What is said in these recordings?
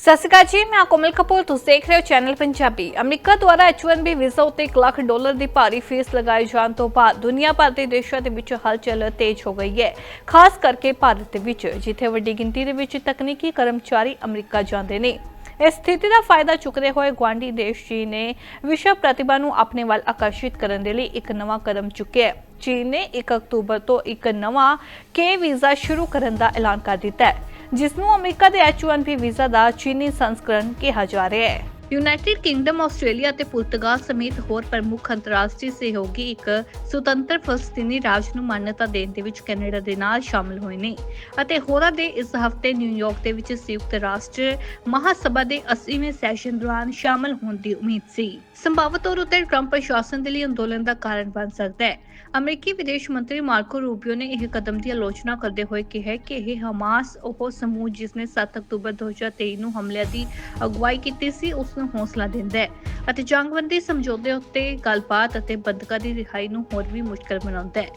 ਸਤਿ ਸ਼੍ਰੀ ਅਕਾਲ ਜੀ, ਮੈਂ ਕੋਮਲ ਕਪੂਰ, ਤੁਸੀਂ ਦੇਖ ਰਹੇ ਹੋ ਚੈਨਲ ਪੰਜਾਬੀ। ਅਮਰੀਕਾ ਦੁਆਰਾ H1B ਵੀਜ਼ਾ ਉੱਤੇ 1 ਲੱਖ ਡਾਲਰ ਦੀ ਭਾਰੀ ਫੀਸ ਲਗਾਏ ਜਾਣ ਤੋਂ ਬਾਅਦ ਦੁਨੀਆ ਭਰ ਦੇ ਦੇਸ਼ਾਂ ਦੇ ਵਿੱਚ ਹਲਚਲ ਤੇਜ਼ ਹੋ ਗਈ ਹੈ। ਖਾਸ ਕਰਕੇ ਭਾਰਤ ਵਿੱਚ, ਜਿੱਥੇ ਵੱਡੀ ਗਿਣਤੀ ਦੇ ਵਿੱਚ ਤਕਨੀਕੀ ਕਰਮਚਾਰੀ ਅਮਰੀਕਾ ਜਾਂਦੇ ਨੇ। ਇਸ ਸਥਿਤੀ ਦਾ ਫਾਇਦਾ ਚੁੱਕਦੇ ਹੋਏ ਗੁਆਂਢੀ ਦੇਸ਼ ਚੀਨ ਨੇ ਵਿਸ਼ਵ ਪ੍ਰਤਿਭਾ ਨੂੰ ਆਪਣੇ ਵੱਲ ਆਕਰਸ਼ਿਤ ਕਰਨ ਦੇ ਲਈ ਇੱਕ ਨਵਾਂ ਕਦਮ ਚੁੱਕਿਆ ਹੈ। ਚੀਨ ਨੇ 1 ਅਕਤੂਬਰ ਤੋਂ ਇੱਕ ਨਵਾਂ ਕੇ ਵੀਜ਼ਾ ਸ਼ੁਰੂ ਕਰਨ ਦਾ ਐਲਾਨ ਕਰ ਦਿੱਤਾ ਹੈ। ਜਿਸ ਨੂੰ ਅਮਰੀਕਾ ਦੇ H1B ਵੀਜ਼ਾ ਦਾ ਚੀਨੀ ਸੰਸਕਰਣ ਕਿਹਾ ਜਾ ਰਿਹਾ ਹੈ। ਯੂਨਾਈਟਿਡ ਕਿੰਗਡਮ ਆਸਟ੍ਰੇਲੀਆ ਅਤੇ ਪੁਰਤਗਾਲ ਸਮੇਤ ਹੋਰ ਪ੍ਰਮੁੱਖ ਅੰਤਰਰਾਸ਼ਟਰੀ ਸਹਿਯੋਗੀ ਇੱਕ ਸੁਤੰਤਰ ਫਲਸਤੀਨੀ ਰਾਜ ਨੂੰ ਮਾਨਤਾ ਦੇਣ ਦੇ ਵਿੱਚ ਕੈਨੇਡਾ ਦੇ ਨਾਲ ਸ਼ਾਮਲ ਹੋਏ ਨੇ ਅਤੇ ਹੋਰਾਂ ਦੇ ਇਸ ਹਫ਼ਤੇ ਨਿਊਯਾਰਕ ਦੇ ਵਿੱਚ ਸੰਯੁਕਤ ਰਾਸ਼ਟਰ ਮਹਾਸਭਾ ਦੇ 80ਵੇਂ ਸੈਸ਼ਨ ਦੌਰਾਨ ਸ਼ਾਮਲ ਹੋਣ ਦੀ ਉਮੀਦ ਸੀ। ਸੰਭਾਵਤ ਤੌਰ ਉੱਤੇ ਟਰੰਪ ਪ੍ਰਸ਼ਾਸਨ ਦੇ ਲਈ ਅੰਦੋਲਨ ਦਾ ਕਾਰਨ ਬਣ ਸਕਦਾ ਹੈ। ਅਮਰੀਕੀ ਵਿਦੇਸ਼ ਮੰਤਰੀ ਮਾਰਕੋ ਰੂਬੀਓ ਨੇ ਇਹ ਕਦਮ ਦੀ ਆਲੋਚਨਾ ਕਰਦੇ ਹੋਏ ਕਿਹਾ ਕਿ ਇਹ ਹਮਾਸ ਉਹ ਸਮੂਹ ਜਿਸ ਨੇ 7 ਅਕਤੂਬਰ 2023 ਨੂੰ ਹਮਲਿਆਂ ਦੀ ਅਗਵਾਈ ਕੀਤੀ ਸੀ ਉਸ ਨੂੰ ਹੌਸਲਾ ਦਿੰਦਾ ਹੈ ਅਤੇ ਜੰਗਬੰਦੀ ਸਮਝੌਤੇ ਉੱਤੇ ਗੱਲਬਾਤ ਅਤੇ ਬੰਦਕਾਂ ਦੀ ਰਿਹਾਈ ਨੂੰ ਹੋਰ ਵੀ ਮੁਸ਼ਕਲ ਬਣਾਉਂਦਾ ਹੈ।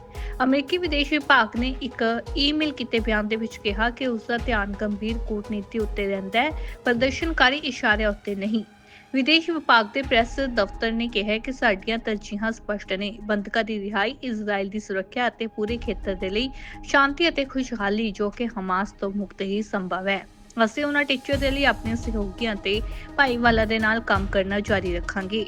ਅਮਰੀਕੀ ਵਿਦੇਸ਼ ਵਿਭਾਗ ਨੇ ਇੱਕ ਈਮੇਲ ਕੀਤੇ ਬਿਆਨ ਦੇ ਵਿੱਚ ਕਿਹਾ ਕਿ ਉਸ ਦਾ ਧਿਆਨ ਗੰਭੀਰ ਕੂਟਨੀਤੀ ਉੱਤੇ ਰਹਿੰਦਾ ਹੈ, ਪ੍ਰਦਰਸ਼ਨਕਾਰੀ ਇਸ਼ਾਰਿਆਂ ਉੱਤੇ ਨਹੀਂ। ਵਿਦੇਸ਼ ਵਿਭਾਗ ਦੇ ਪ੍ਰੈਸ ਦਫ਼ਤਰ ਨੇ ਕਿਹਾ ਕਿ ਸਾਡੀਆਂ ਤਰਜੀਹਾਂ ਸਪਸ਼ਟ ਨੇ। ਬੰਦਕਾਂ ਦੀ ਰਿਹਾਈ, ਇਜ਼ਰਾਈਲ ਦੀ ਸੁਰੱਖਿਆ ਅਤੇ ਪੂਰੇ ਖੇਤਰ ਦੇ ਲਈ ਸ਼ਾਂਤੀ ਅਤੇ ਖੁਸ਼ਹਾਲੀ, ਜੋ ਕਿ ਹਮਾਸ ਤੋਂ ਮੁਕਤ ਹੀ ਸੰਭਵ ਹੈ। ਅਸੀਂ ਉਹਨਾਂ ਟੀਚਰ ਦੇ ਲਈ ਆਪਣੇ ਸਹਿਯੋਗੀਆਂ ਤੇ ਭਾਈਵਾਲਾ ਦੇ ਨਾਲ ਕੰਮ ਕਰਨਾ ਜਾਰੀ ਰੱਖਾਂਗੇ।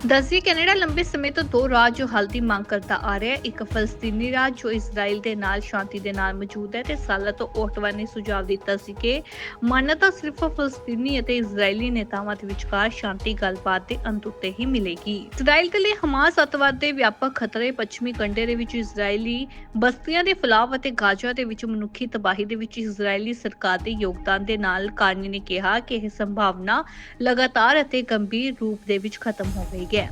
ਦਸੀ ਕੈਨੇਡਾ ਲੰਬੇ ਸਮੇਂ ਤੋਂ ਦੋ ਰਾਜ ਜੋ ਹੱਲ ਦੀ ਮੰਗ ਕਰਦਾ ਆ ਰਿਹਾ ਹੈ। ਇੱਕ ਫਲਸਤੀਨੀ ਰਾਜ ਜੋ ਇਜ਼ਰਾਈਲ ਦੇ ਨਾਲ ਸ਼ਾਂਤੀ ਦੇ ਨਾਲ ਮੌਜੂਦ ਹੈ ਤੇ ਸਾਲਾਂ ਤੋਂ ਓਟਵਾ ਨੇ ਸੁਝਾਅ ਦਿੱਤਾ ਸੀ ਕਿ ਮਾਨਤਾ ਸਿਰਫ ਫਲਸਤੀਨੀ ਅਤੇ ਇਜ਼ਰਾਈਲੀ ਨੇਤਾਵਾਂ ਦੇ ਵਿਚਕਾਰ ਸ਼ਾਂਤੀ ਗੱਲਬਾਤ ਦੇ ਅੰਤ ਉੱਤੇ ਹੀ ਮਿਲੇਗੀ। ਇਜ਼ਰਾਈਲ ਦੇ ਲਈ ਹਮਾਸ ਅੱਤਵਾਦ ਦੇ ਵਿਆਪਕ ਖਤਰੇ ਪੱਛਮੀ ਕੰਢੇ ਦੇ ਵਿੱਚ ਇਜ਼ਰਾਈਲੀ ਬਸਤੀਆਂ ਦੇ ਫੈਲਾਅ ਅਤੇ ਗਾਜ਼ਾ ਦੇ ਵਿੱਚ ਮਨੁੱਖੀ ਤਬਾਹੀ ਦੇ ਵਿੱਚ ਇਜ਼ਰਾਈਲੀ ਸਰਕਾਰ ਦੇ ਯੋਗਦਾਨ ਦੇ ਨਾਲ ਕਾਰਨੀ ਨੇ ਕਿਹਾ ਕਿ ਇਹ ਸੰਭਾਵਨਾ ਲਗਾਤਾਰ ਅਤੇ ਗੰਭੀਰ ਰੂਪ ਦੇ ਵਿੱਚ ਖਤਮ ਹੋ ਗਈ ਹੈ।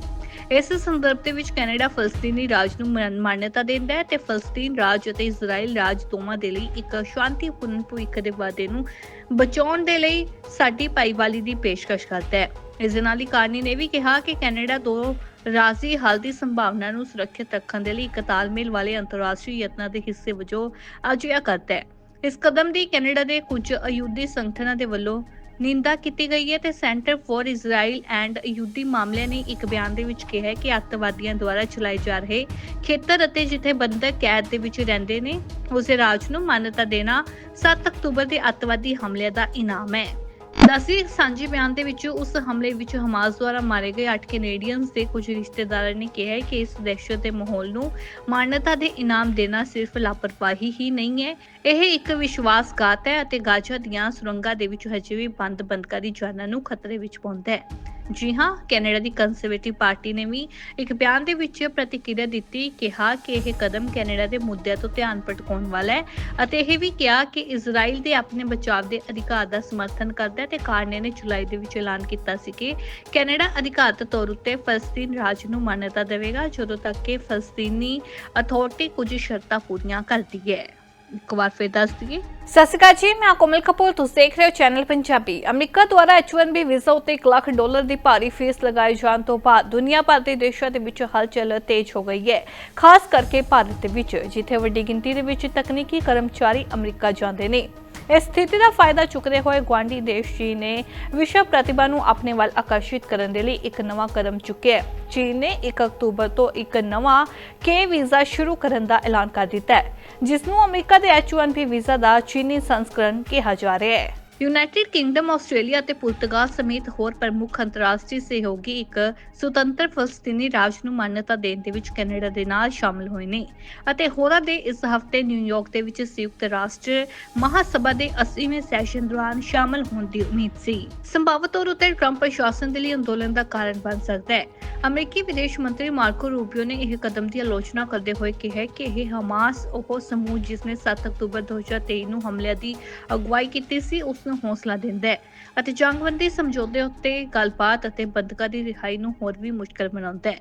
ਇਸ ਸੰਦਰਭ ਦੇ ਵਿੱਚ ਕੈਨੇਡਾ ਫਲਸਤੀਨੀ ਰਾਜ ਨੂੰ ਮਾਨਤਾ ਦਿੰਦਾ ਹੈ ਤੇ ਫਲਸਤੀਨ ਰਾਜ ਅਤੇ ਇਜ਼ਰਾਈਲ ਰਾਜ ਦੋਵਾਂ ਦੇ ਲਈ ਇੱਕ ਸ਼ਾਂਤੀਪੂਰਨ ਭਵਿੱਖ ਦੇ ਵਾਅਦੇ ਨੂੰ ਬਚਾਉਣ ਦੇ ਲਈ ਸਾਡੀ ਭਾਈਵਾਲੀ ਦੀ ਪੇਸ਼ਕਸ਼ ਕਰਦਾ ਹੈ। ਇਸ ਦੇ ਨਾਲ ਹੀ ਕਾਰਨੀ ਨੇ ਵੀ ਕਿਹਾ ਕਿ ਕੈਨੇਡਾ ਦੋ ਰਾਜ਼ੀ ਹੱਲ ਦੀ ਸੰਭਾਵਨਾ ਨੂੰ ਸੁਰੱਖਿਅਤ ਰੱਖਣ ਦੇ ਲਈ ਇੱਕ ਤਾਲਮੇਲ ਵਾਲੇ ਅੰਤਰਰਾਸ਼ਟਰੀ ਯਤਨਾਂ ਦੇ ਹਿੱਸੇ ਵਜੋਂ ਅਜਿਹਾ ਕਰਦਾ ਹੈ। ਇਸ ਕਦਮ ਦੀ ਕੈਨੇਡਾ ਦੇ ਕੁਝ ਅਯੁੱਧੀ ਸੰਗਠਨਾਂ ਦੇ ਵੱਲੋਂ ਨਿੰਦਾ ਕੀਤੀ ਗਈ ਹੈ ਤੇ ਸੈਂਟਰ ਫॉर ਇਜ਼ਰਾਈਲ ਐਂਡ ਯੂਡੀ ਮਾਮਲਿਆਂ ਨੇ ਇੱਕ ਬਿਆਨ ਦੇ ਵਿੱਚ ਕਿਹਾ ਕਿ ਅੱਤਵਾਦੀਆਂ ਦੁਆਰਾ ਚਲਾਏ ਜਾ ਰਹੇ ਖੇਤਰ ਅਤੇ ਜਿੱਥੇ ਬੰਦਕ ਕੈਦ ਦੇ ਵਿੱਚ ਰਹਿੰਦੇ ਨੇ, ਉਸੇ ਰਾਜ ਨੂੰ ਮਾਨਤਾ ਦੇਣਾ 7 ਅਕਤੂਬਰ ਦੇ ਅੱਤਵਾਦੀ ਹਮਲਿਆਂ ਦਾ ਇਨਾਮ ਹੈ। ਦਸੀ ਸਾਂਝੇ ਬਿਆਨ ਦੇ ਵਿੱਚ ਉਸ ਹਮਲੇ ਵਿੱਚ ਹਮਾਸ ਦੁਆਰਾ ਮਾਰੇ ਗਏ 8 ਕੈਨੇਡੀਅਨਸ ਦੇ ਕੁਝ ਰਿਸ਼ਤੇਦਾਰਾਂ ਨੇ ਕਿਹਾ ਹੈ ਕਿ ਇਸ ਦਹਿਸ਼ਤ ਦੇ ਮਾਹੌਲ ਨੂੰ ਮਾਨਤਾ ਦੇ ਇਨਾਮ ਦੇਣਾ ਸਿਰਫ ਲਾਪਰਵਾਹੀ ਹੀ ਨਹੀਂ ਹੈ। ਇਹ ਇੱਕ ਵਿਸ਼ਵਾਸਘਾਤ ਹੈ ਅਤੇ ਗਾਜ਼ਾ ਦੀਆਂ ਸੁਰੰਗਾਂ ਦੇ ਵਿੱਚ ਹਜੇ ਵੀ ਬੰਦ ਬੰਦਕਾਂ ਦੀ ਜਾਨਾਂ ਨੂੰ ਖਤਰੇ ਵਿੱਚ ਪਾਉਂਦਾ ਹੈ। ਜੀ ਹਾਂ, ਕੈਨੇਡਾ ਦੀ ਕੰਜ਼ਰਵੇਟਿਵ ਪਾਰਟੀ ਨੇ ਵੀ ਇੱਕ ਬਿਆਨ ਦੇ ਵਿੱਚ ਪ੍ਰਤੀਕਿਰਿਆ ਦਿੱਤੀ, ਕਿਹਾ ਕਿ ਇਹ ਕਦਮ ਕੈਨੇਡਾ ਦੇ ਮੁੱਦਿਆਂ ਤੋਂ ਧਿਆਨ ਭਟਕਾਉਣ ਵਾਲਾ ਹੈ ਅਤੇ ਇਹ ਵੀ ਕਿਹਾ ਕਿ ਇਜ਼ਰਾਈਲ ਦੇ ਆਪਣੇ ਬਚਾਅ ਦੇ ਅਧਿਕਾਰ ਦਾ ਸਮਰਥਨ ਕਰਦਾ ਹੈ ਤੇ ਕਾਰਨੇ ਨੇ ਜੁਲਾਈ ਦੇ ਵਿੱਚ ਐਲਾਨ ਕੀਤਾ ਸੀ ਕਿ ਕੈਨੇਡਾ ਅਧਿਕਾਰਤ ਤੌਰ ਉੱਤੇ ਫਲਸਤੀਨ ਰਾਜ ਨੂੰ ਮਾਨਤਾ ਦੇਵੇਗਾ, ਜਦੋਂ ਤੱਕ ਕਿ ਫਲਸਤੀਨੀ ਅਥਾਰਟੀ ਕੁਝ ਸ਼ਰਤਾਂ ਪੂਰੀਆਂ ਕਰਦੀ ਹੈ। ਇੱਕ ਵਾਰ ਫਿਰ ਦੱਸ ਦਈਏ। ਸਤਿ ਸ਼੍ਰੀ ਅਕਾਲ ਜੀ, ਮੈਂ ਕੋਮਲ ਕਪੂਰ, ਤੁਸੀਂ ਦੇਖ ਰਹੇ ਹੋ ਚੈਨਲ ਪੰਜਾਬੀ। ਅਮਰੀਕਾ ਦੁਆਰਾ H1B ਵੀਜ਼ਾ ਉੱਤੇ 1 ਲੱਖ ਡਾਲਰ ਦੀ ਭਾਰੀ ਫੀਸ ਲਗਾਏ ਜਾਣ ਤੋਂ ਬਾਅਦ ਦੁਨੀਆ ਭਰ ਦੇ ਦੇਸ਼ਾਂ ਦੇ ਵਿੱਚ ਹਲਚਲ ਤੇਜ਼ ਹੋ ਗਈ ਹੈ। ਖਾਸ ਕਰਕੇ ਭਾਰਤ ਦੇ ਵਿੱਚ, ਜਿੱਥੇ ਵੱਡੀ ਗਿਣਤੀ ਦੇ ਵਿੱਚ ਤਕਨੀਕੀ ਕਰਮਚਾਰੀ ਅਮਰੀਕਾ ਜਾਂਦੇ ਨੇ। ਇਸ ਸਥਿਤੀ ਦਾ ਫਾਇਦਾ ਚੁੱਕਦੇ ਹੋਏ ਗੁਆਂਢੀ ਦੇਸ਼ ਚੀਨ ਨੇ ਵਿਸ਼ਵ ਪ੍ਰਤਿਭਾ ਨੂੰ ਆਪਣੇ ਵੱਲ ਆਕਰਸ਼ਿਤ ਕਰਨ ਦੇ ਲਈ ਇੱਕ ਨਵਾਂ ਕਦਮ ਚੁੱਕਿਆ ਹੈ ਚੀਨ ਨੇ 1 ਅਕਤੂਬਰ ਤੋਂ ਇੱਕ ਨਵਾਂ ਕੇ ਵੀਜ਼ਾ ਸ਼ੁਰੂ ਕਰਨ ਦਾ ਐਲਾਨ ਕਰ ਦਿੱਤਾ ਹੈ, ਜਿਸ ਨੂੰ ਅਮਰੀਕਾ ਦੇ H1B ਵੀਜ਼ਾ ਦਾ ਚੀਨੀ ਸੰਸਕਰਣ ਕਿਹਾ ਜਾ ਰਿਹਾ ਹੈ। ਯੂਨਾਈਟਿਡ ਕਿੰਗਡਮ ਆਸਟ੍ਰੇਲੀਆ ਅਤੇ ਪੁਰਤਗਾਲ ਸਮੇਤ ਹੋਰ ਪ੍ਰਮੁੱਖ ਅੰਤਰਰਾਸ਼ਟਰੀ ਸਹਿਯੋਗੀ ਇੱਕ ਸੁਤੰਤਰ ਫਲਸਤੀਨੀ ਰਾਜ ਨੂੰ ਮਾਨਤਾ ਦੇਣ ਦੇ ਵਿੱਚ ਕੈਨੇਡਾ ਦੇ ਨਾਲ ਸ਼ਾਮਲ ਹੋਏ ਨੇ ਅਤੇ ਹੋਰਾਂ ਦੇ ਇਸ ਹਫ਼ਤੇ ਨਿਊਯਾਰਕ ਦੇ ਵਿੱਚ ਸੰਯੁਕਤ ਰਾਸ਼ਟਰ ਮਹਾਸਭਾ ਦੇ 80ਵੇਂ ਸੈਸ਼ਨ ਦੌਰਾਨ ਸ਼ਾਮਲ ਹੋਣ ਦੀ ਉਮੀਦ ਸੀ। ਸੰਭਾਵਤ ਤੌਰ ਉਤੇ ਟਰੰਪ ਪ੍ਰਸ਼ਾਸਨ ਦੇ ਲਈ ਅੰਦੋਲਨ ਦਾ ਕਾਰਨ ਬਣ ਸਕਦਾ ਹੈ। ਅਮਰੀਕੀ ਵਿਦੇਸ਼ ਮੰਤਰੀ ਮਾਰਕੋ ਰੂਬੀਓ ਨੇ ਇਹ ਕਦਮ ਦੀ ਆਲੋਚਨਾ ਕਰਦੇ ਹੋਏ ਕਿਹਾ ਕਿ ਇਹ ਹਮਾਸ ਉਹ ਸਮੂਹ ਜਿਸ ਨੇ 7 ਅਕਤੂਬਰ 2023 ਨੂੰ ਹਮਲਿਆਂ ਦੀ ਅਗਵਾਈ ਕੀਤੀ ਸੀ, ਉਸ ਨੂੰ ਹੌਸਲਾ ਦਿੰਦਾ ਹੈ ਅਤੇ ਜੰਗਬੰਦੀ ਸਮਝੌਤੇ ਉੱਤੇ ਗੱਲਬਾਤ ਅਤੇ ਬੰਦਕਾਂ ਦੀ ਰਿਹਾਈ ਨੂੰ ਹੋਰ ਵੀ ਮੁਸ਼ਕਲ ਬਣਾਉਂਦਾ ਹੈ।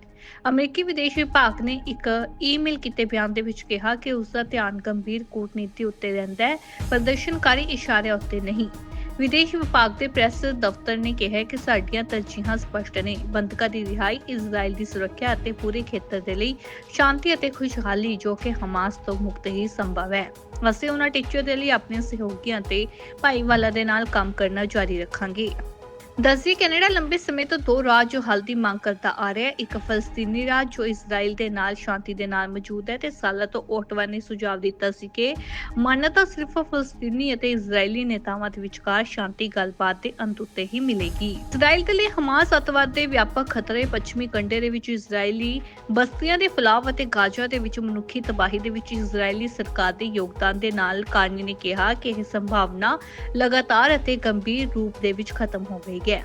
ਅਮਰੀਕੀ ਵਿਦੇਸ਼ ਵਿਭਾਗ ਨੇ ਇੱਕ ਈਮੇਲ ਕੀਤੇ ਬਿਆਨ ਦੇ ਵਿੱਚ ਕਿਹਾ ਕਿ ਉਸ ਦਾ ਧਿਆਨ ਗੰਭੀਰ ਕੂਟਨੀਤੀ ਉੱਤੇ ਰਹਿੰਦਾ ਹੈ, ਪ੍ਰਦਰਸ਼ਨਕਾਰੀ ਇਸ਼ਾਰਿਆਂ ਉੱਤੇ ਨਹੀਂ। ਵਿਦੇਸ਼ ਵਿਭਾਗ ਦੇ ਪ੍ਰੈਸ ਦਫ਼ਤਰ ਨੇ ਕਿਹਾ ਕਿ ਸਾਡੀਆਂ ਤਰਜੀਹਾਂ ਸਪਸ਼ਟ ਨੇ। ਬੰਦਕਾਂ ਦੀ ਰਿਹਾਈ ਇਜ਼ਰਾਈਲ ਦੀ ਸੁਰੱਖਿਆ ਅਤੇ ਪੂਰੇ ਖੇਤਰ ਦੇ ਲਈ ਸ਼ਾਂਤੀ ਅਤੇ ਖੁਸ਼ਹਾਲੀ, ਜੋ ਕਿ ਹਮਾਸ ਤੋਂ ਮੁਕਤ ਹੀ ਸੰਭਵ ਹੈ। ਅਸੀਂ ਉਹਨਾਂ ਟੀਚਰ ਦੇ ਲਈ ਆਪਣੇ ਸਹਿਯੋਗੀਆਂ ਤੇ ਭਾਈਵਾਲਾ ਦੇ ਨਾਲ ਕੰਮ ਕਰਨਾ ਜਾਰੀ ਰੱਖਾਂਗੇ। ਦੱਸੀ ਕੈਨੇਡਾ ਲੰਬੇ ਸਮੇਂ ਤੋਂ ਦੋ ਰਾਜ ਜੋ ਹੱਲ ਦੀ ਮੰਗ ਕਰਦਾ ਆ ਰਿਹਾ ਹੈ, ਇੱਕ ਫਲਸਤੀਨੀ ਰਾਜ ਜੋ ਇਜ਼ਰਾਈਲ ਦੇ ਨਾਲ ਸ਼ਾਂਤੀ ਦੇ ਨਾਲ ਮੌਜੂਦ ਹੈ ਤੇ ਸਾਲਾਂ ਤੋਂ ਓਟਵਾ ਨੇ ਸੁਝਾਅ ਦਿੱਤਾ ਸੀ ਕਿ ਮਾਨਤਾ ਸਿਰਫ ਫਲਸਤੀਨੀ ਅਤੇ ਇਜ਼ਰਾਈਲੀ ਨੇਤਾਵਾਂ ਦੇ ਵਿਚਕਾਰ ਸ਼ਾਂਤੀ ਗੱਲਬਾਤ ਦੇ ਅੰਤ ਉੱਤੇ ਹੀ ਮਿਲੇਗੀ। ਇਜ਼ਰਾਈਲ ਦੇ ਲਈ ਹਮਾਸ ਅੱਤਵਾਦ ਦੇ ਵਿਆਪਕ ਖਤਰੇ ਪੱਛਮੀ ਕੰਢੇ ਦੇ ਵਿੱਚ ਇਜ਼ਰਾਈਲੀ ਬਸਤੀਆਂ ਦੇ ਫੈਲਾਅ ਅਤੇ ਗਾਜ਼ਾ ਦੇ ਵਿੱਚ ਮਨੁੱਖੀ ਤਬਾਹੀ ਦੇ ਵਿੱਚ ਇਜ਼ਰਾਈਲੀ ਸਰਕਾਰ ਦੇ ਯੋਗਦਾਨ ਦੇ ਨਾਲ ਕਾਰਨੀ ਨੇ ਕਿਹਾ ਕਿ ਇਹ ਸੰਭਾਵਨਾ ਲਗਾਤਾਰ ਅਤੇ ਗੰਭੀਰ ਰੂਪ ਦੇ ਵਿੱਚ ਖਤਮ ਹੋ ਗਈ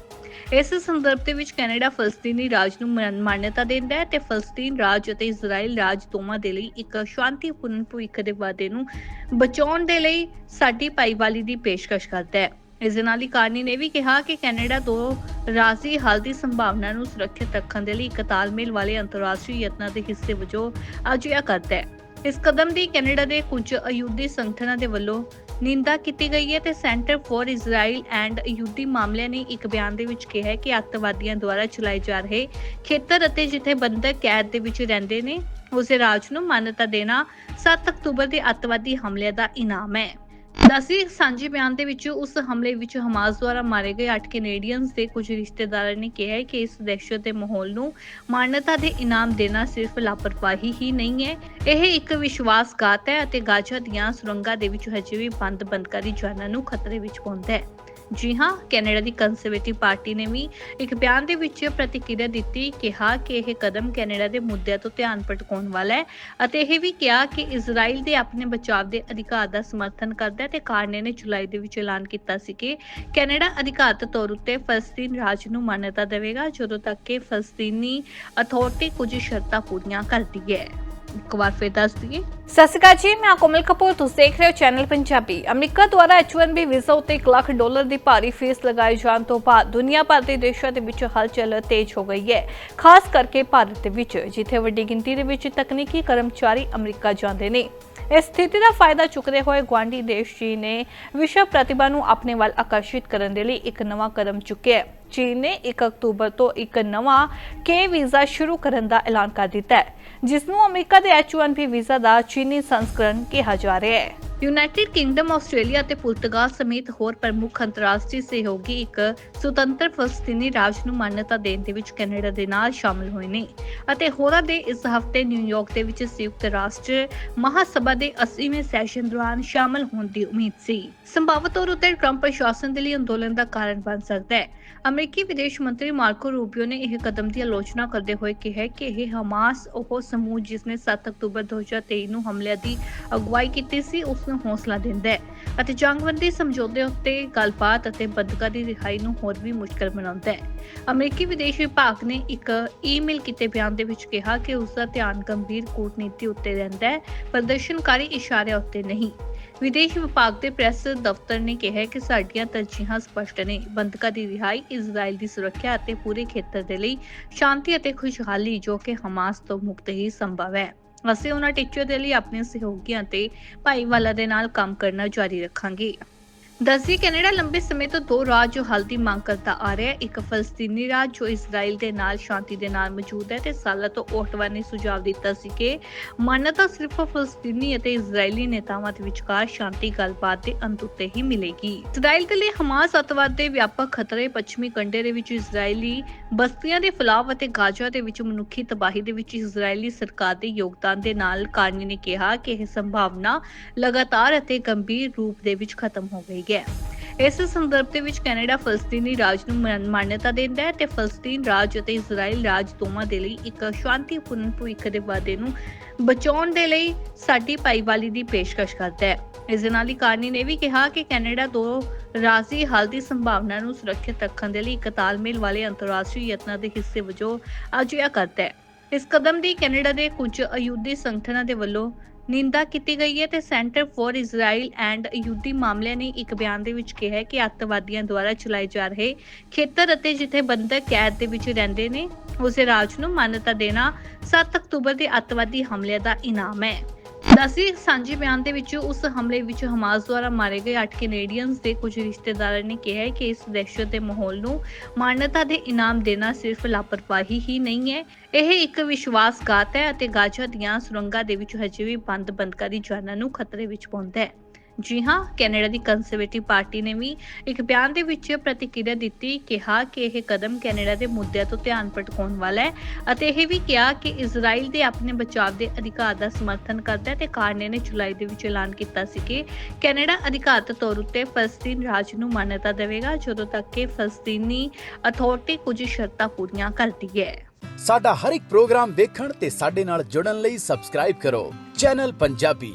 ਇਸ ਸੰਦਰਭ ਦੇ ਵਿੱਚ ਕੈਨੇਡਾ ਫਲਸਤੀਨੀ ਰਾਜ ਨੂੰ ਮਾਨਤਾ ਦਿੰਦਾ ਹੈ ਤੇ ਫਲਸਤੀਨ ਰਾਜ ਅਤੇ ਇਜ਼ਰਾਈਲ ਰਾਜ ਦੋਵਾਂ ਦੇ ਲਈ ਇੱਕ ਸ਼ਾਂਤੀਪੂਰਨ ਭਵਿੱਖ ਦੇ ਵਾਅਦੇ ਨੂੰ ਬਚਾਉਣ ਦੇ ਲਈ ਸਾਡੀ ਭਾਈਵਾਲੀ ਦੀ ਪੇਸ਼ਕਸ਼ ਕਰਦਾ ਹੈ। ਇਸ ਦੇ ਨਾਲ ਹੀ ਕਾਰਨੀ ਨੇ ਵੀ ਕਿਹਾ ਕਿ ਕੈਨੇਡਾ ਦੋ ਰਾਜੀ ਹੱਲ ਦੀ ਸੰਭਾਵਨਾ ਨੂੰ ਸੁਰੱਖਿਅਤ ਰੱਖਣ ਦੇ ਲਈ ਇੱਕ ਤਾਲਮੇਲ ਵਾਲੇ ਅੰਤਰਰਾਸ਼ਟਰੀ ਯਤਨਾਂ ਦੇ ਹਿੱਸੇ ਵਜੋਂ ਅਜਿਹਾ ਕਰਦਾ ਹੈ। ਇਸ ਕਦਮ ਦੀ ਕੈਨੇਡਾ ਦੇ ਕੁਝ ਅਯੁੱਧੀ ਸੰਗਠਨਾਂ ਦੇ ਵੱਲੋਂ ਨਿੰਦਾ ਕੀਤੀ ਗਈ ਹੈ ਤੇ ਸੈਂਟਰ ਫੋਰ ਇਜ਼ਰਾਈਲ ਐਂਡ ਯੂਟੀ ਮਾਮਲਿਆਂ ਨੇ ਇੱਕ ਬਿਆਨ ਦੇ ਵਿੱਚ ਕਿਹਾ ਹੈ ਕਿ ਅੱਤਵਾਦੀਆਂ ਦੁਆਰਾ ਚਲਾਏ ਜਾ ਰਹੇ ਖੇਤਰ ਅਤੇ ਜਿੱਥੇ ਬੰਦਕ ਕੈਦ ਦੇ ਵਿੱਚ ਰਹਿੰਦੇ ਨੇ, ਉਸੇ ਰਾਜ ਨੂੰ ਮਾਨਤਾ ਦੇਣਾ 7 ਅਕਤੂਬਰ ਦੇ ਅੱਤਵਾਦੀ ਹਮਲਿਆਂ ਦਾ ਇਨਾਮ ਹੈ। ਦਸੀ ਸਾਂਝੇ ਬਿਆਨ ਦੇ ਵਿੱਚ ਉਸ ਹਮਲੇ ਵਿੱਚ ਹਮਾਸ ਦੁਆਰਾ ਮਾਰੇ ਗਏ 8 ਕੈਨੇਡੀਅਨਸ ਦੇ ਕੁਝ ਰਿਸ਼ਤੇਦਾਰਾਂ ਨੇ ਕਿਹਾ ਹੈ ਕਿ ਇਸ ਦਹਿਸ਼ਤ ਦੇ ਮਾਹੌਲ ਨੂੰ ਮਾਨਤਾ ਦੇ ਇਨਾਮ ਦੇਣਾ ਸਿਰਫ ਲਾਪਰਵਾਹੀ ਹੀ ਨਹੀਂ ਹੈ। ਇਹ ਇੱਕ ਵਿਸ਼ਵਾਸਘਾਤ ਹੈ ਅਤੇ ਗਾਜ਼ਾ ਦੀਆਂ ਸੁਰੰਗਾਂ ਦੇ ਵਿੱਚ ਹਜੇ ਵੀ ਬੰਦ ਬੰਦਕਾਂ ਦੀ ਜਾਨਾਂ ਨੂੰ ਖਤਰੇ ਵਿੱਚ ਪਾਉਂਦਾ ਹੈ। ਜੀ ਹਾਂ, ਕੈਨੇਡਾ ਦੀ ਕੰਜ਼ਰਵੇਟਿਵ ਪਾਰਟੀ ਨੇ ਵੀ ਇੱਕ ਬਿਆਨ ਦੇ ਵਿੱਚ ਪ੍ਰਤੀਕਿਰਿਆ ਦਿੱਤੀ, ਕਿਹਾ ਕਿ ਇਹ ਕਦਮ ਕੈਨੇਡਾ ਦੇ ਮੁੱਦਿਆਂ ਤੋਂ ਧਿਆਨ ਭਟਕਾਉਣ ਵਾਲਾ ਹੈ ਅਤੇ ਇਹ ਵੀ ਕਿਹਾ ਕਿ ਇਜ਼ਰਾਈਲ ਦੇ ਆਪਣੇ ਬਚਾਅ ਦੇ ਅਧਿਕਾਰ ਦਾ ਸਮਰਥਨ ਕਰਦਾ ਹੈ ਤੇ ਕਾਰਨੇ ਨੇ ਜੁਲਾਈ ਦੇ ਵਿੱਚ ਐਲਾਨ ਕੀਤਾ ਸੀ ਕਿ ਕੈਨੇਡਾ ਅਧਿਕਾਰਤ ਤੌਰ ਉੱਤੇ ਫਲਸਤੀਨ ਰਾਜ ਨੂੰ ਮਾਨਤਾ ਦੇਵੇਗਾ, ਜਦੋਂ ਤੱਕ ਕਿ ਫਲਸਤੀਨੀ ਅਥਾਰਟੀ ਕੁਝ ਸ਼ਰਤਾਂ ਪੂਰੀਆਂ ਕਰਦੀ ਹੈ। ਇੱਕ ਵਾਰ ਫਿਰ ਦੱਸ ਦਈਏ। ਸਤਿ ਸ਼੍ਰੀ ਅਕਾਲ ਜੀ, ਮੈਂ ਕੋਮਲ ਕਪੂਰ, ਤੁਸੀਂ ਦੇਖ ਰਹੇ ਹੋ ਚੈਨਲ ਪੰਜਾਬੀ ਅਮਰੀਕਾ ਦੁਆਰਾ H1B ਵੀਜ਼ਾ ਉੱਤੇ 1 ਲੱਖ ਡਾਲਰ ਦੀ ਭਾਰੀ ਫੀਸ ਲਗਾਏ ਜਾਣ ਤੋਂ ਬਾਅਦ ਦੁਨੀਆ ਭਰ ਦੇ ਦੇਸ਼ਾਂ ਦੇ ਵਿੱਚ ਹਲਚਲ ਤੇਜ਼ ਹੋ ਗਈ ਹੈ। ਖਾਸ ਕਰਕੇ ਭਾਰਤ ਦੇ ਵਿੱਚ, ਜਿੱਥੇ ਵੱਡੀ ਗਿਣਤੀ ਦੇ ਵਿੱਚ ਤਕਨੀਕੀ ਕਰਮਚਾਰੀ ਅਮਰੀਕਾ ਜਾਂਦੇ ਨੇ। ਇਸ ਸਥਿਤੀ ਦਾ ਫਾਇਦਾ ਚੁੱਕਦੇ ਹੋਏ ਗੁਆਂਢੀ ਦੇਸ਼ ਚੀਨ ਨੇ ਵਿਸ਼ਵ ਪ੍ਰਤਿਭਾ ਨੂੰ ਆਪਣੇ ਵੱਲ ਆਕਰਸ਼ਿਤ ਕਰਨ ਦੇ ਲਈ ਇੱਕ ਨਵਾਂ ਕਦਮ ਚੁੱਕਿਆ ਹੈ। ਚੀਨ ਨੇ 1 ਅਕਤੂਬਰ ਤੋਂ ਇੱਕ ਨਵਾਂ ਕੇ ਵੀਜ਼ਾ ਸ਼ੁਰੂ ਕਰਨ ਦਾ ਐਲਾਨ ਕਰ ਦਿੱਤਾ ਹੈ। ਜਿਸ ਨੂੰ ਅਮਰੀਕਾ ਦੇ H1B ਵੀਜ਼ਾ ਦਾ ਚੀਨੀ ਸੰਸਕਰਣ ਕਿਹਾ ਜਾ ਰਿਹਾ ਹੈ। ਯੂਨਾਈਟਿਡ ਕਿੰਗਡਮ ਆਸਟ੍ਰੇਲੀਆ ਅਤੇ ਪੁਰਤਗਾਲ ਸਮੇਤ ਹੋਰ ਪ੍ਰਮੁੱਖ ਅੰਤਰਰਾਸ਼ਟਰੀ ਸਹਿਯੋਗੀ ਇੱਕ ਸੁਤੰਤਰ ਫਲਸਤੀਨੀ ਰਾਜ ਨੂੰ ਮਾਨਤਾ ਦੇਣ ਦੇ ਵਿੱਚ ਕੈਨੇਡਾ ਦੇ ਨਾਲ ਸ਼ਾਮਲ ਹੋਏ ਨੇ ਅਤੇ ਹੋਰਾਂ ਦੇ ਇਸ ਹਫ਼ਤੇ ਨਿਊਯਾਰਕ ਦੇ ਵਿੱਚ ਸੰਯੁਕਤ ਰਾਸ਼ਟਰ ਮਹਾਸਭਾ ਦੇ 80ਵੇਂ ਸੈਸ਼ਨ ਦੌਰਾਨ ਸ਼ਾਮਲ ਹੋਣ ਦੀ ਉਮੀਦ ਸੀ। ਸੰਭਾਵਤ ਤੌਰ ਉੱਤੇ ਟਰੰਪ ਪ੍ਰਸ਼ਾਸਨ ਦੇ ਲਈ ਅੰਦੋਲਨ ਦਾ ਕਾਰਨ ਬਣ ਸਕਦਾ ਹੈ। ਅਮਰੀਕੀ ਵਿਦੇਸ਼ ਮੰਤਰੀ ਮਾਰਕੋ ਰੂਬੀਓ ਨੇ ਇਹ ਕਦਮ ਦੀ ਆਲੋਚਨਾ ਕਰਦੇ ਹੋਏ ਕਿਹਾ ਕਿ ਇਹ ਹਮਾਸ ਉਹ ਸਮੂਹ ਜਿਸ ਨੇ 7 ਅਕਤੂਬਰ 2023 ਨੂੰ ਹਮਲਿਆਂ ਦੀ ਅਗਵਾਈ ਕੀਤੀ ਸੀ, ਉਸ ਨੂੰ ਹੌਸਲਾ ਦਿੰਦਾ ਹੈ ਅਤੇ ਜੰਗਬੰਦੀ ਸਮਝੌਤੇ ਉੱਤੇ ਗੱਲਬਾਤ ਅਤੇ ਬੰਦਕਾਂ ਦੀ ਰਿਹਾਈ ਨੂੰ ਹੋਰ ਵੀ ਮੁਸ਼ਕਲ ਬਣਾਉਂਦਾ ਹੈ। ਅਮਰੀਕੀ ਵਿਦੇਸ਼ ਵਿਭਾਗ ਨੇ ਇੱਕ ਈਮੇਲ ਕੀਤੇ ਬਿਆਨ ਦੇ ਵਿੱਚ ਕਿਹਾ ਕਿ ਉਸ ਦਾ ਧਿਆਨ ਗੰਭੀਰ ਕੂਟਨੀਤੀ ਉੱਤੇ ਰਹਿੰਦਾ ਹੈ, ਪ੍ਰਦਰਸ਼ਨਕਾਰੀ ਇਸ਼ਾਰਿਆਂ ਉੱਤੇ ਨਹੀਂ। ਵਿਦੇਸ਼ ਵਿਭਾਗ ਦੇ ਪ੍ਰੈਸ ਦਫ਼ਤਰ ਨੇ ਕਿਹਾ ਕਿ ਸਾਡੀਆਂ ਤਰਜੀਹਾਂ ਸਪਸ਼ਟ ਨੇ। ਬੰਦਕਾਂ ਦੀ ਰਿਹਾਈ ਇਜ਼ਰਾਈਲ ਦੀ ਸੁਰੱਖਿਆ ਅਤੇ ਪੂਰੇ ਖੇਤਰ ਦੇ ਲਈ ਸ਼ਾਂਤੀ ਅਤੇ ਖੁਸ਼ਹਾਲੀ ਜੋ ਕਿ ਹਮਾਸ ਤੋਂ ਮੁਕਤ ਹੀ ਸੰਭਵ ਹੈ। ਅਸੀਂ ਉਹਨਾਂ ਟੀਚੇ ਦੇ ਲਈ ਆਪਣੇ ਸਹਿਯੋਗੀਆਂ ਤੇ ਭਾਈਵਾਲਾਂ ਦੇ ਨਾਲ ਕੰਮ ਕਰਨਾ ਜਾਰੀ ਰੱਖਾਂਗੇ। ਦੱਸੀ ਕੈਨੇਡਾ ਲੰਬੇ ਸਮੇਂ ਤੋਂ ਦੋ ਰਾਜ ਜੋ ਹੱਲ ਦੀ ਮੰਗ ਕਰਦਾ ਆ ਰਿਹਾ ਹੈ। ਇੱਕ ਫਲਸਤੀਨੀ ਰਾਜ ਜੋ ਇਜ਼ਰਾਈਲ ਦੇ ਨਾਲ ਸ਼ਾਂਤੀ ਦੇ ਨਾਲ ਮੌਜੂਦ ਹੈ ਤੇ ਸਾਲਾਂ ਤੋਂ ਓਟਵਾ ਨੇ ਸੁਝਾਅ ਦਿੱਤਾ ਸੀ ਕਿ ਮਾਨਤਾ ਸਿਰਫ ਫਲਸਤੀਨੀ ਅਤੇ ਇਜ਼ਰਾਈਲੀ ਨੇਤਾਵਾਂ ਦੇ ਵਿਚਕਾਰ ਸ਼ਾਂਤੀ ਗੱਲਬਾਤ ਦੇ ਅੰਤ ਉੱਤੇ ਹੀ ਮਿਲੇਗੀ। ਇਜ਼ਰਾਈਲ ਦੇ ਲਈ ਹਮਾਸ ਅੱਤਵਾਦ ਦੇ ਵਿਆਪਕ ਖਤਰੇ ਪੱਛਮੀ ਕੰਢੇ ਦੇ ਵਿੱਚ ਇਜ਼ਰਾਈਲੀ ਬਸਤੀਆਂ ਦੇ ਫੈਲਾਅ ਅਤੇ ਗਾਜ਼ਾ ਦੇ ਵਿੱਚ ਮਨੁੱਖੀ ਤਬਾਹੀ ਦੇ ਵਿੱਚ ਇਜ਼ਰਾਈਲੀ ਸਰਕਾਰ ਦੇ ਯੋਗਦਾਨ ਦੇ ਨਾਲ ਕਾਰਨੀ ਨੇ ਕਿਹਾ ਕਿ ਇਹ ਸੰਭਾਵਨਾ ਲਗਾਤਾਰ ਅਤੇ ਗੰਭੀਰ ਰੂਪ ਦੇ ਵਿੱਚ ਖਤਮ ਹੋ ਗਈ ਹੈ। ਇਸ ਸੰਦਰਭ ਦੇ ਵਿੱਚ ਕੈਨੇਡਾ ਫਲਸਤੀਨੀ ਰਾਜ ਨੂੰ ਮਾਨ- ਮਾਨਤਾ ਦਿੰਦਾ ਹੈ ਤੇ ਫਲਸਤੀਨ ਰਾਜ ਅਤੇ ਇਜ਼ਰਾਈਲ ਰਾਜ ਦੋਵਾਂ ਦੇ ਲਈ ਇੱਕ ਸ਼ਾਂਤੀਪੂਰਨ ਭਵਿੱਖ ਦੇ ਵਾਅਦੇ ਨੂੰ ਬਚਾਉਣ ਦੇ ਲਈ ਸਾਡੀ ਭਾਈਵਾਲੀ ਦੀ ਪੇਸ਼ਕਸ਼ ਕਰਦਾ ਹੈ। ਇਸ ਦੇ ਨਾਲ ਹੀ ਕਾਰਨੀ ਨੇ ਵੀ ਕਿਹਾ ਕਿ ਕੈਨੇਡਾ ਦੋ ਰਾਜੀ ਹੱਲ ਦੀ ਸੰਭਾਵਨਾ ਨੂੰ ਸੁਰੱਖਿਅਤ ਰੱਖਣ ਦੇ ਲਈ ਇੱਕ ਤਾਲਮੇਲ ਵਾਲੇ ਅੰਤਰਰਾਸ਼ਟਰੀ ਯਤਨਾਂ ਦੇ ਹਿੱਸੇ ਵਜੋਂ ਅਜਿਹਾ ਕਰਦਾ ਹੈ। ਇਸ ਕਦਮ ਦੀ ਕੈਨੇਡਾ ਦੇ ਕੁਝ ਅਯੁੱਧੀ ਸੰਗਠਨਾਂ ਦੇ ਵੱਲੋਂ ਨਿੰਦਾ ਕੀਤੀ ਗਈ ਹੈ ਤੇ ਸੈਂਟਰ ਫॉर ਇਜ਼ਰਾਈਲ ਐਂਡ ਯੂਦੀ ਮਾਮਲਿਆਂ ਨੇ ਇੱਕ ਬਿਆਨ ਦੇ ਵਿੱਚ ਕਿਹਾ ਹੈ ਕਿ ਅੱਤਵਾਦੀਆਂ ਦੁਆਰਾ ਚਲਾਏ ਜਾ ਰਹੇ ਖੇਤਰ ਅਤੇ ਜਿੱਥੇ ਬੰਦਕ ਕੈਦ ਦੇ ਵਿੱਚ ਰਹਿੰਦੇ ਨੇ, ਉਸੇ ਰਾਜ ਨੂੰ ਮਾਨਤਾ ਦੇਣਾ 7 ਅਕਤੂਬਰ ਦੇ ਅੱਤਵਾਦੀ ਹਮਲਿਆਂ ਦਾ ਇਨਾਮ ਹੈ। ਦਸੀ ਸਾਂਝੇ ਬਿਆਨ ਦੇ ਵਿੱਚ ਉਸ ਹਮਲੇ ਵਿੱਚ ਹਮਾਸ ਦੁਆਰਾ ਮਾਰੇ ਗਏ 8 ਕੈਨੇਡੀਅਨਸ ਦੇ ਕੁਝ ਰਿਸ਼ਤੇਦਾਰਾਂ ਨੇ ਕਿਹਾ ਹੈ ਕਿ ਇਸ ਦਹਿਸ਼ਤ ਦੇ ਮਾਹੌਲ ਨੂੰ ਮਾਨਵਤਾ ਦੇ ਇਨਾਮ ਦੇਣਾ ਸਿਰਫ ਲਾਪਰਵਾਹੀ ਹੀ ਨਹੀਂ ਹੈ। ਇਹ ਇੱਕ ਵਿਸ਼ਵਾਸਘਾਤ ਹੈ ਅਤੇ ਗਾਜ਼ਾ ਦੀਆਂ ਸੁਰੰਗਾਂ ਦੇ ਵਿੱਚ ਹਜੇ ਵੀ ਬੰਦ ਬੰਦਕਾਰੀ ਜਾਨਾਂ ਨੂੰ ਖਤਰੇ ਵਿੱਚ ਪਾਉਂਦਾ ਹੈ। ਜੀ ਹਾਂ, ਕੈਨੇਡਾ ਦੀ ਕੰਜ਼ਰਵੇਟਿਵ ਪਾਰਟੀ ਨੇ ਵੀ ਇੱਕ ਬਿਆਨ ਦੇ ਵਿੱਚ ਪ੍ਰਤੀਕਿਰਿਆ ਦਿੱਤੀ, ਕਿਹਾ ਕਿ ਇਹ ਕਦਮ ਕੈਨੇਡਾ ਦੇ ਮੁੱਦਿਆਂ ਤੋਂ ਧਿਆਨ ਭਟਕਾਉਣ ਵਾਲਾ ਹੈ ਅਤੇ ਇਹ ਵੀ ਕਿਹਾ ਕਿ ਇਜ਼ਰਾਈਲ ਦੇ ਆਪਣੇ ਬਚਾਅ ਦੇ ਅਧਿਕਾਰ ਦਾ ਸਮਰਥਨ ਕਰਦਾ ਹੈ ਤੇ ਕਾਰਨੇ ਨੇ ਜੁਲਾਈ ਦੇ ਵਿੱਚ ਐਲਾਨ ਕੀਤਾ ਸੀ ਕਿ ਕੈਨੇਡਾ ਅਧਿਕਾਰਤ ਤੌਰ ਉੱਤੇ ਫਲਸਤੀਨ ਰਾਜ ਨੂੰ ਮਾਨਤਾ ਦੇਵੇਗਾ, ਜਦੋਂ ਤੱਕ ਕਿ ਫਲਸਤੀਨੀ ਅਥਾਰਟੀ ਕੁਝ ਸ਼ਰਤਾਂ ਪੂਰੀਆਂ ਕਰਦੀ ਹੈ। ਸਾਡਾ ਹਰ ਇੱਕ ਪ੍ਰੋਗਰਾਮ ਦੇਖਣ ਤੇ ਸਾਡੇ ਨਾਲ ਜੁੜਨ ਲਈ ਸਬਸਕ੍ਰਾਈਬ ਕਰੋ, ਚੈਨਲ ਪੰਜਾਬੀ।